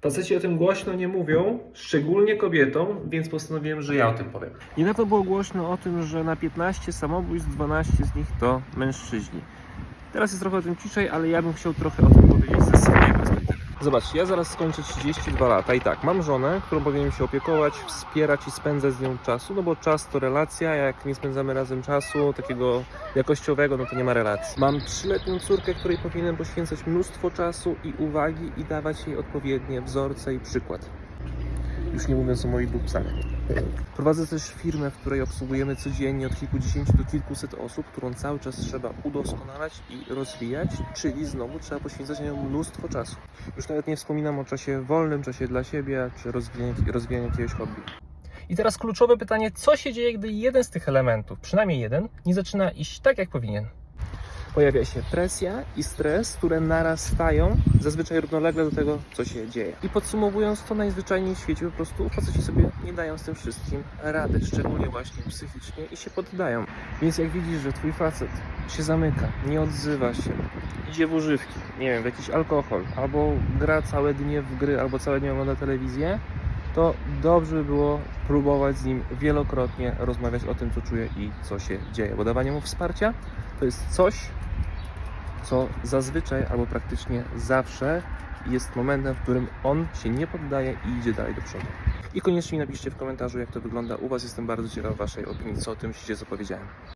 Faceci o tym głośno nie mówią, szczególnie kobietom, więc postanowiłem, że ja o tym powiem. I na to było głośno o tym, że na 15 samobójstw 12 z nich to mężczyźni. Teraz jest trochę o tym ciszej, ale ja bym chciał trochę o tym powiedzieć ze swojej perspektywy. Zobaczcie, ja zaraz skończę 32 lata i tak, mam żonę, którą powinienem się opiekować, wspierać i spędzać z nią czasu, no bo czas to relacja, jak nie spędzamy razem czasu takiego jakościowego, no to nie ma relacji. Mam trzyletnią córkę, której powinienem poświęcać mnóstwo czasu i uwagi i dawać jej odpowiednie wzorce i przykład. Już nie mówiąc o moich dwóch psach. Prowadzę też firmę, w której obsługujemy codziennie od kilkudziesięciu do kilkuset osób, którą cały czas trzeba udoskonalać i rozwijać, czyli znowu trzeba poświęcać na nią mnóstwo czasu. Już nawet nie wspominam o czasie wolnym, czasie dla siebie, czy rozwijaniu, rozwijaniu jakiegoś hobby. I teraz kluczowe pytanie, co się dzieje, gdy jeden z tych elementów, przynajmniej jeden, nie zaczyna iść tak, jak powinien? Pojawia się presja i stres, które narastają zazwyczaj równolegle do tego, co się dzieje. I podsumowując to najzwyczajniej w świecie, po prostu faceci sobie nie dają z tym wszystkim rady, szczególnie właśnie psychicznie i się poddają. Więc jak widzisz, że twój facet się zamyka, nie odzywa się, idzie w używki, nie wiem, w jakiś alkohol, albo gra całe dnie w gry, albo całe dnie ogląda telewizję, to dobrze by było próbować z nim wielokrotnie rozmawiać o tym, co czuje i co się dzieje. Bo dawanie mu wsparcia to jest coś, co zazwyczaj albo praktycznie zawsze jest momentem, w którym on się nie poddaje i idzie dalej do przodu. I koniecznie napiszcie w komentarzu, jak to wygląda u Was. Jestem bardzo ciekaw Waszej opinii, co o tym myślicie, co powiedziałem.